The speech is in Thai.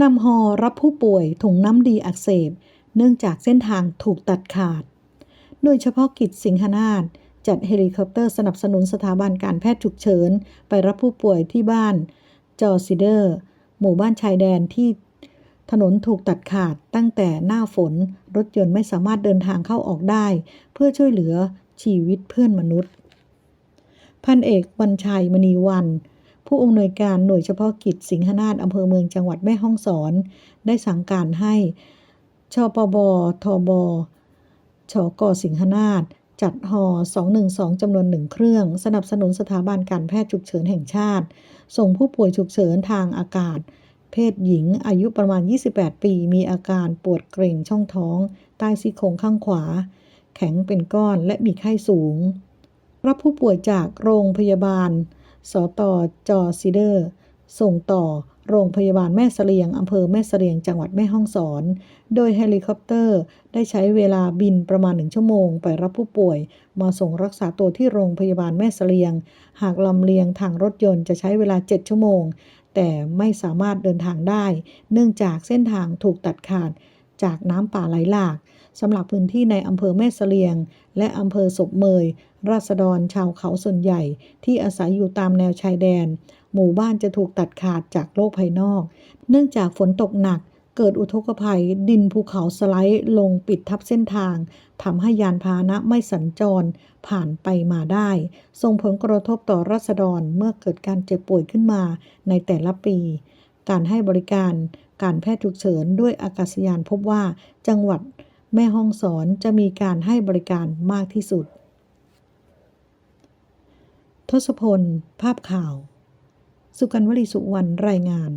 นำฮอรับผู้ป่วยถุงน้ำดีอักเสบ เนื่องจากเส้นทางถูกตัดขาด โดยเฉพาะกิจสิงหนาฏจัดเฮลิคอปเตอร์สนับสนุนสถาบันการแพทย์ฉุกเฉิน ไปรับผู้ป่วยที่บ้าน จอซิเดอร์ หมู่บ้านชายแดนที่ถนนถูกตัดขาดตั้งแต่หน้าฝน รถยนต์ไม่สามารถเดินทางเข้าออกได้ เพื่อช่วยเหลือชีวิตเพื่อนมนุษย์ พันเอกวันชัยมณีวัน ผู้อำนวยการหน่วยเฉพาะกิจสิงหนาฏอำเภอเมืองจังหวัดแม่ฮ่องสอน ได้สั่งการให้ชปบทบชกสิงหนาฏจัดฮอ212 จำนวนหนึ่งเครื่อง สนับสนุนสถาบันการแพทย์ฉุกเฉินแห่งชาติ ส่งผู้ป่วยฉุกเฉินทางอากาศ เพศหญิง อายุประมาณ 28 ปี มีอาการปวดเกร็งช่องท้อง ใต้ซี่โครงข้างขวา แข็งเป็นก้อนและมีไข้สูง รับผู้ป่วยจากโรงพยาบาล สตจอซิเดอร์ ส่งต่อโรงพยาบาลแม่เสลียง อำเภอแม่เสลียง จังหวัดแม่ฮ่องสอน โดยเฮลิคอปเตอร์ ได้ใช้เวลาบินประมาณหนึ่งชั่วโมง ไปรับผู้ป่วย มาส่งรักษาตัวที่โรงพยาบาลแม่เสลียง หากลำเลียงทางรถยนต์จะใช้เวลา 7 ชั่วโมง แต่ไม่สามารถเดินทางได้ เนื่องจากเส้นทางถูกตัดขาด จากน้ำป่าไหลหลากสำหรับพื้นที่ในอำเภอแม่เสลียง และอำเภอศพเมย ราษฎรชาวเขาส่วนใหญ่ ที่อาศัยอยู่ตามแนวชายแดน หมู่บ้านจะถูกตัดขาดจากโลกภายนอก เนื่องจากฝนตกหนัก เกิดอุทกภัย ดินภูเขาสไลด์ลงปิดทับเส้นทางทำให้ยานพาหนะไม่สัญจรผ่านไปมาได้ ส่งผลกระทบต่อราษฎรเมื่อเกิดการเจ็บป่วยขึ้นมาในแต่ละปี การให้บริการการแพทย์ฉุกเฉินด้วยอากาศยานพบว่า จังหวัดแม่ฮ่องสอนจะมีการให้บริการมากที่สุด ทศพล ภาพข่าว สุกันวลีสุวรรณรายงาน